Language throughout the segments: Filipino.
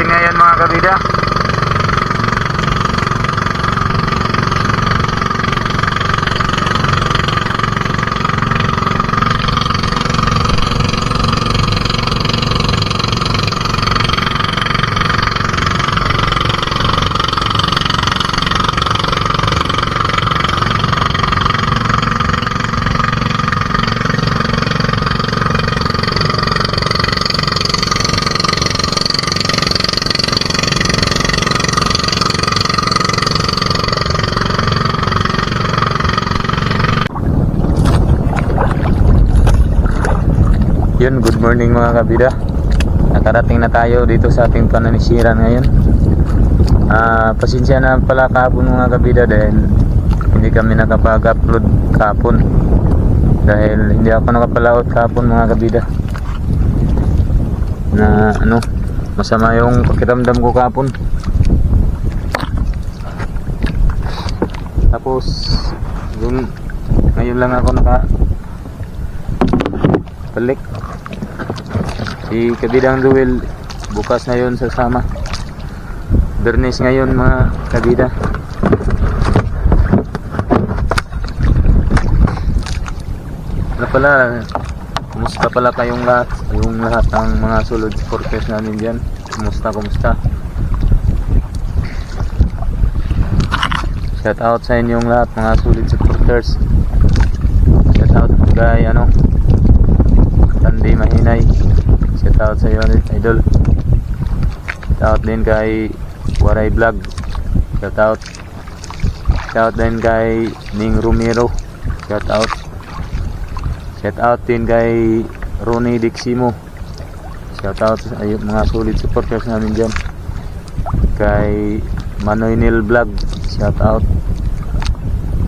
natin ngayon mga kabida. Yun, morning mga kabida. Nakarating na tayo dito sa ating pananisiran ngayon. Ah, pasensya na pala kahapon mga kabida dahil hindi kami nakapag-upload kahapon. Dahil hindi ako nakapalaot kahapon mga kabida. Na ano, masama yung pakiramdam ko kahapon. Tapos, yung, ngayon lang ako naka balik. Si Kabidang Duel bukas ngayon sa sama. Bernes ngayon mga kabida. Ano pala kumusta pala kayong lahat? Yung lahat ng mga sulod supporters namin dyan. Kumusta kumusta? Shout out sa inyong lahat mga solid supporters shout out kay ano Tandy Mahinay shout out sa iyo idol. Shout out din kay Waray Vlog. Shout out. Din kay Ning Romero. Shout out. Shout out din kay Ronnie Diximo. Shout out iyo mga solid supporters namin dyan. Kay Manoy Nil Vlog. Shout out.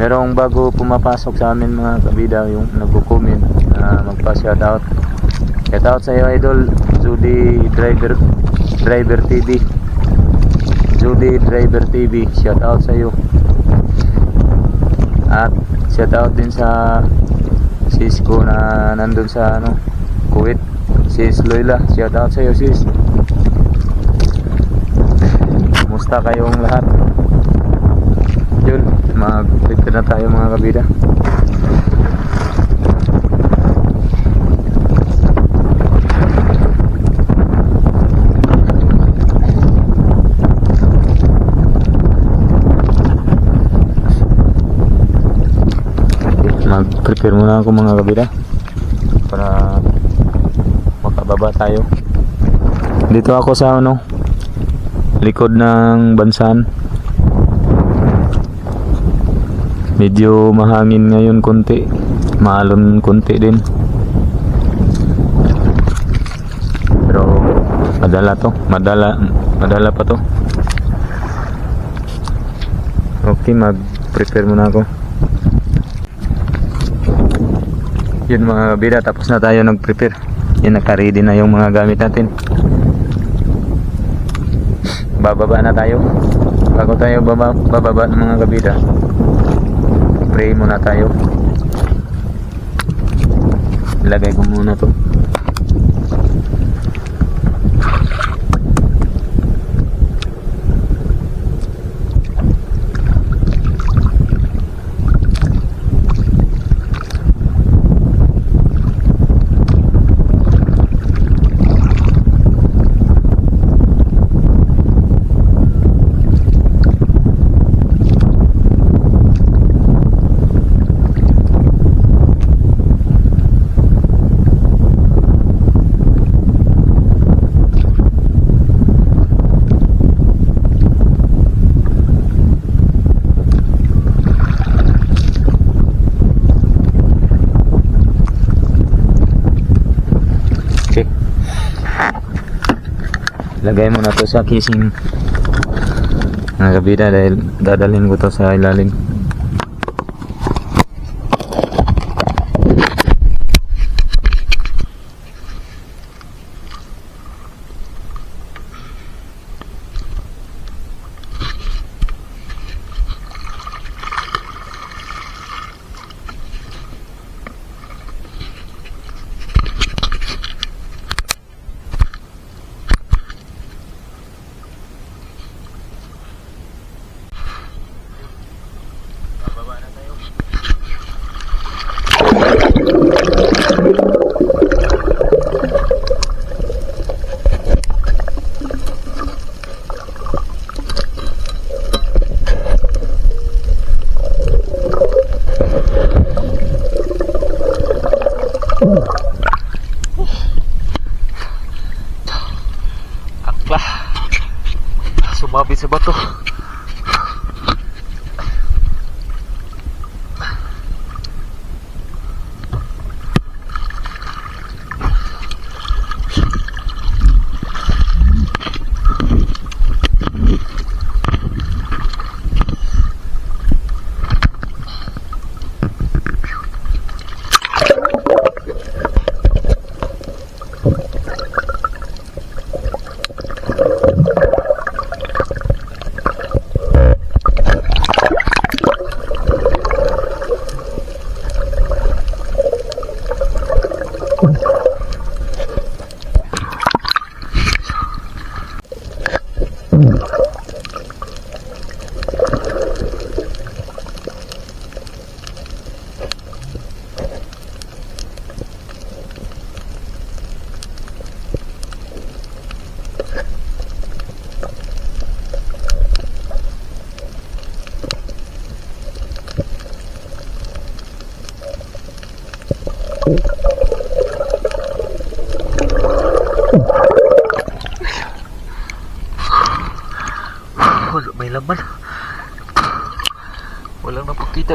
Merong bago pumapasok sa amin mga kabida yung nagko-comment na magpa-shout out. Shout out sa iyo idol Judy Driver Driver TV Judy Driver TV shout out sa iyo at shout out din sa sis ko na nandun sa ano Kuwait sis Loila shout out sa iyo sis Kumusta kayong lahat? Yun, mag-prepare na tayo mga kabida. Mag-prepare muna ako mga kabida para makababa tayo. Dito ako sa ano, likod ng bansan. Medyo mahangin ngayon konti. Maalon konti din. Pero madala to. Madala madala pa to. Okay mag prepare muna ako yun mga bida tapos na tayo nag prepare yun naka-ready na yung mga gamit natin. Bababa na tayo. Bago tayo baba, bababa ng mga kabida. Pray muna tayo. Ilagay ko muna to Lagay mo na to sa casing mga kabida dahil dadalhin ko to sa ilalim.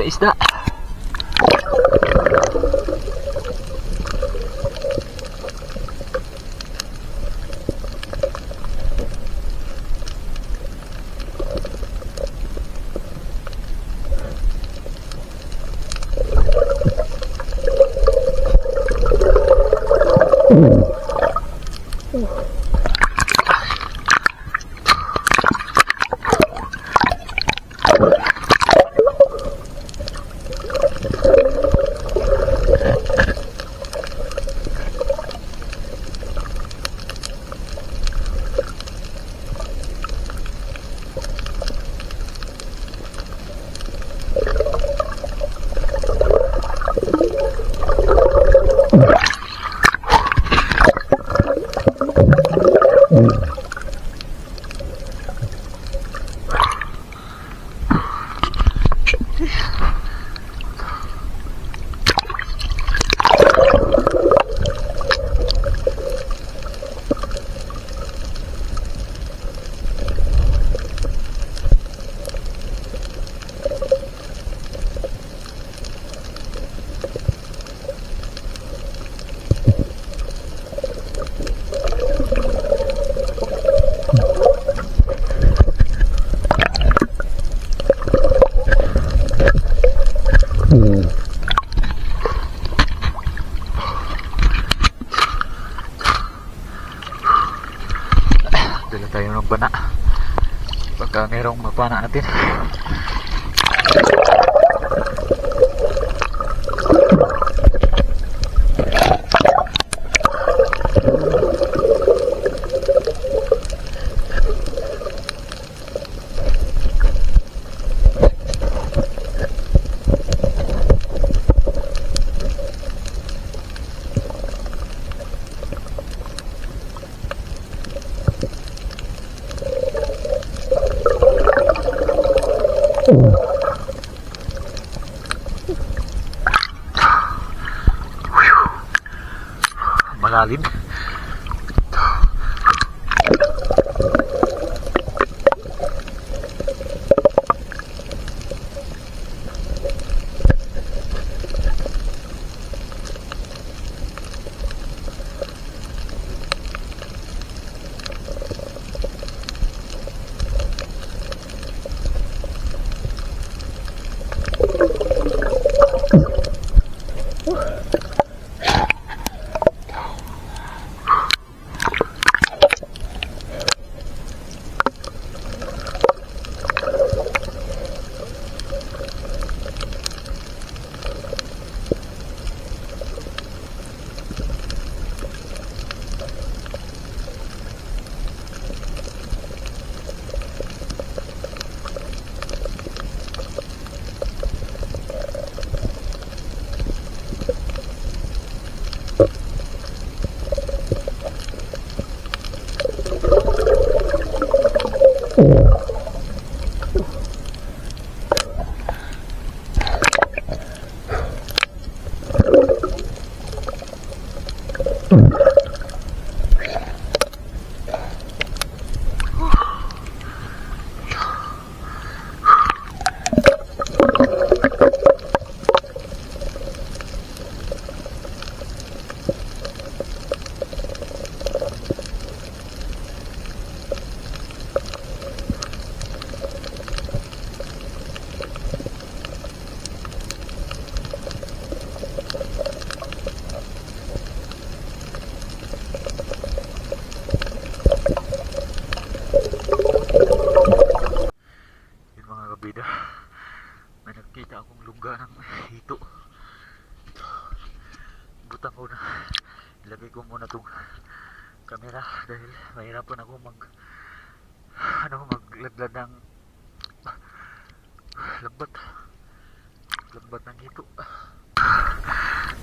Napakita isda. Dala tayo ng bana. Baka merong mapana natin. Malalim. Adiós.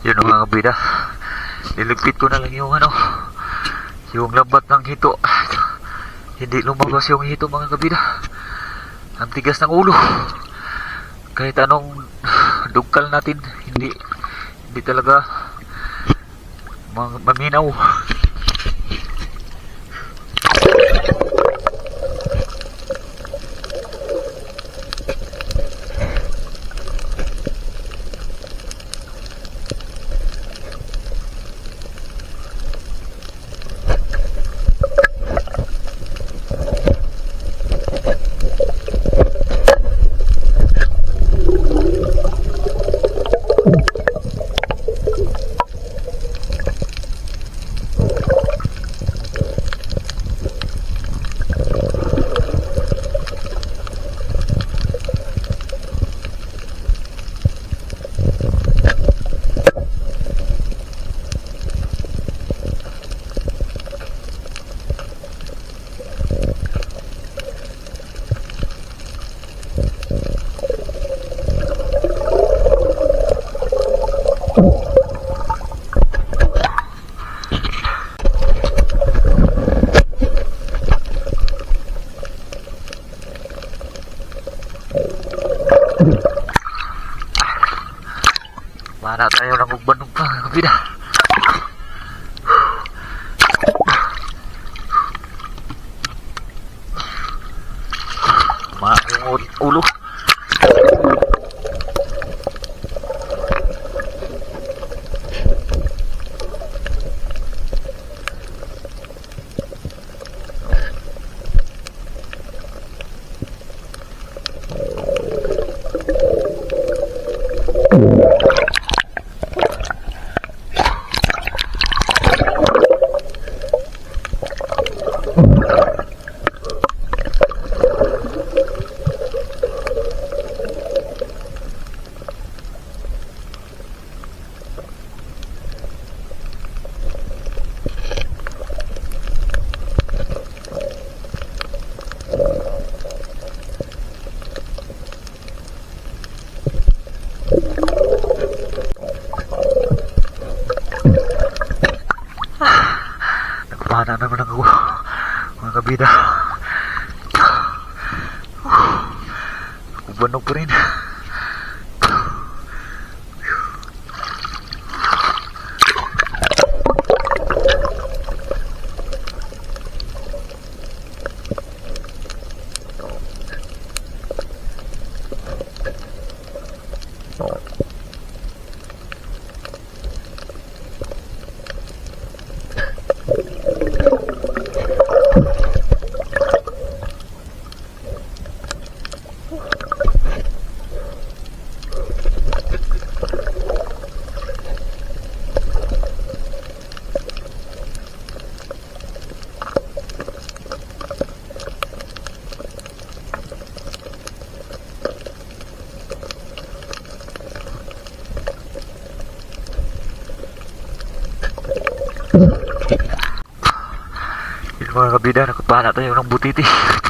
Yun ang mga bida. Niligpit ko na lang yung ano yung lambat ng hito. Hindi lumabas yung hito mga kabida. Ang tigas ng ulo. Kahit anong dugkal natin hindi hindi talaga ma- maminaw อูอูลูก Nagpana naman ako mga kabida Ubanog pa rin Mga kabida, nakapana tayo ng butiti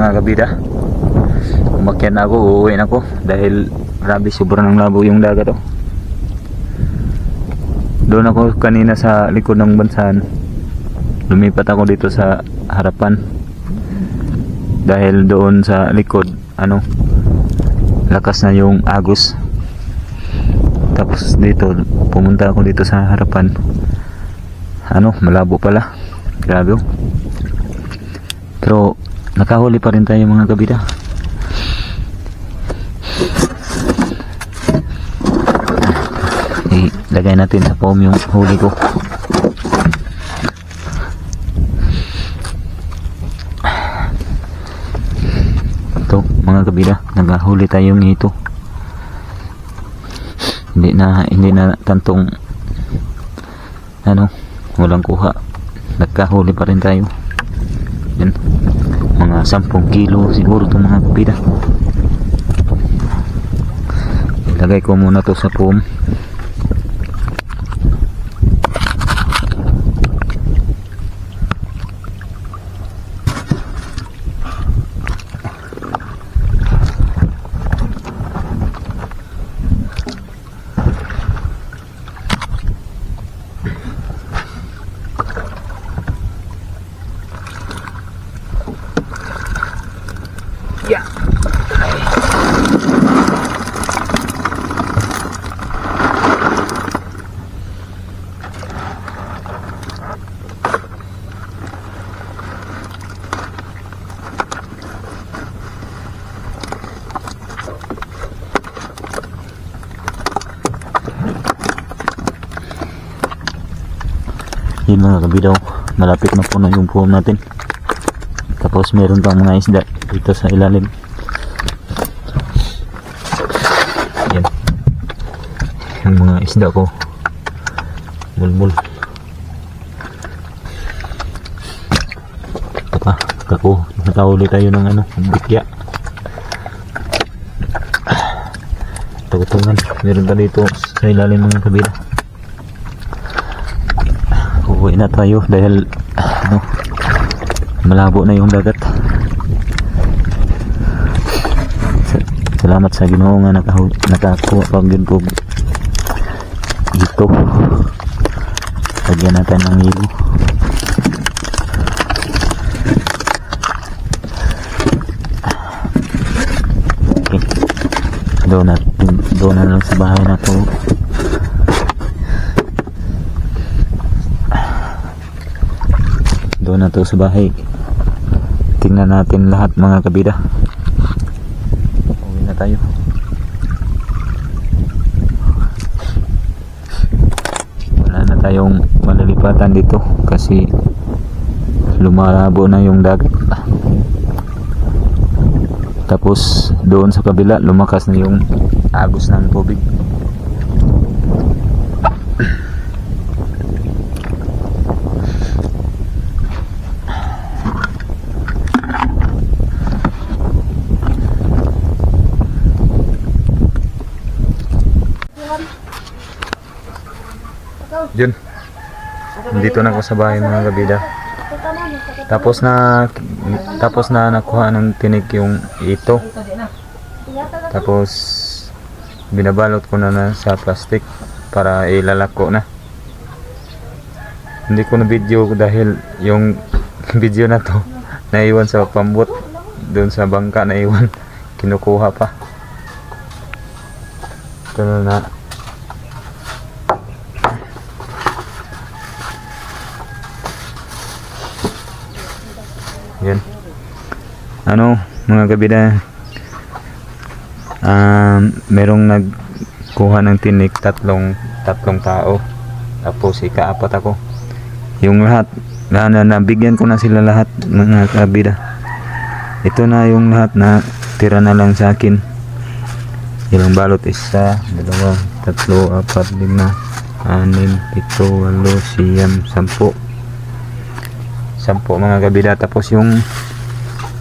mga kabida. Umakyat na ako, uuwi na ako. Dahil grabe sobrang labo yung dagat oh. Doon ako kanina sa likod ng bansahan. Lumipat ako dito sa harapan. Dahil doon sa likod, ano, lakas na yung agos. Tapos dito, pumunta ako dito sa harapan. Ano, malabo pala. Grabe oh. Pero nakahuli pa rin tayo mga kabida. Ilagay natin sa foam yung huli ko. Ito mga kabida, nagahuli tayo ng ito. Hindi na hindi na tantong ano, walang kuha. Nagkahuli pa rin tayo. Yan. Mga 10 kilo siguro itong mga kapida. Ilagay ko muna to sa foam. Yun mga kabidaw, malapit na po na yung foam natin. Tapos meron pang mga isda dito sa ilalim. Yan. Yung mga isda ko. Mulmul. Pa, kako. Nakahuli tayo ng ano, bikya. Tagutungan. Meron pa dito sa ilalim mga kabila. Uuwi na tayo dahil ano, malabo na yung dagat. Sa- Salamat sa Ginoo nga nakakuha pag din po ito. Lagyan natin ng hilo. Okay. Doon na, doon na lang sa bahay na to. Na to sa bahay. Tingnan natin lahat mga kabida. Uwi na tayo. Wala na tayong malalipatan dito kasi lumalabo na yung dagat. Tapos doon sa kabila lumakas na yung agos ng tubig. Yun. Dito na ako sa bahay mga kabida. Tapos na tapos na nakuha ng tinik yung ito. Tapos binabalot ko na, na sa plastic para ilalako na. Hindi ko na video dahil yung video na to naiwan sa pambot doon sa bangka naiwan kinukuha pa. Ito na na Yan. Ano, mga kabida, um, merong nagkuha ng tinik tatlong tatlong tao. Tapos ikaapat ako. Yung lahat, na, na nabigyan ko na sila lahat mga kabida. Ito na yung lahat na tira na lang sa akin. Ilang balot isa, dalawa, tatlo, apat, lima, anim, pito, walo, siyam, sampu. Sampu mga kabida. Tapos yung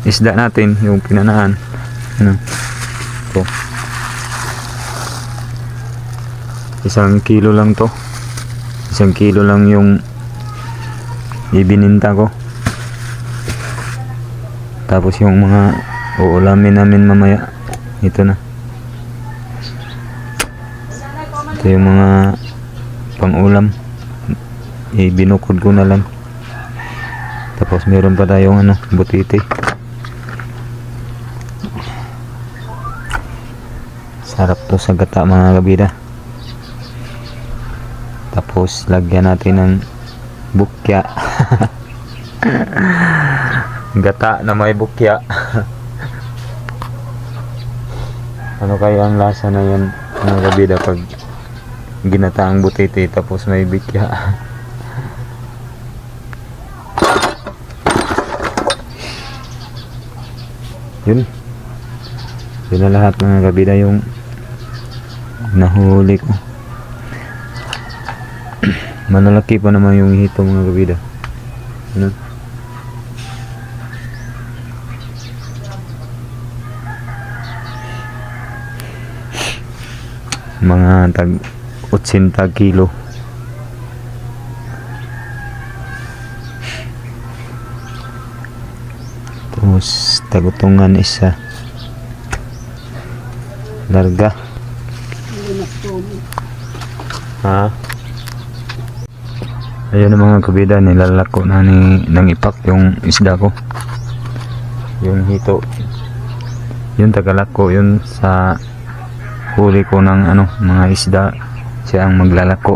isda natin, yung pinanaan. Ano? Ito. Isang kilo lang to. Isang kilo lang yung ibininta ko. Tapos yung mga uulamin namin mamaya. Ito na. Ito yung mga pang-ulam. Ibinukod ko na lang. Tapos meron pa tayong ano, butiti. Sarap to sa gata mga kabida. Tapos lagyan natin ng bukya. gata na may bukya. ano kaya ang lasa na yan mga kabida pag ginata ang butiti tapos may bukya. Yun. Yun na lahat mga kabida yung nahuli ko. Manalaki pa naman yung hito mga kabida. Ano? Mga tag 80 kilo. Tapos tagutungan isa. Larga. Ha? Ayun ang mga kabida, nilalako na ni ng ipak yung isda ko. Yung hito. Yung tagalako, yun sa huli ko ng ano, mga isda. Siya ang maglalako.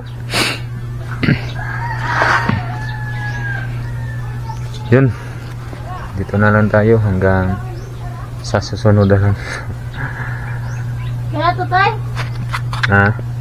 yun. Dito na lang tayo hanggang sa susunod na lang. Kaya to, tay? Ha?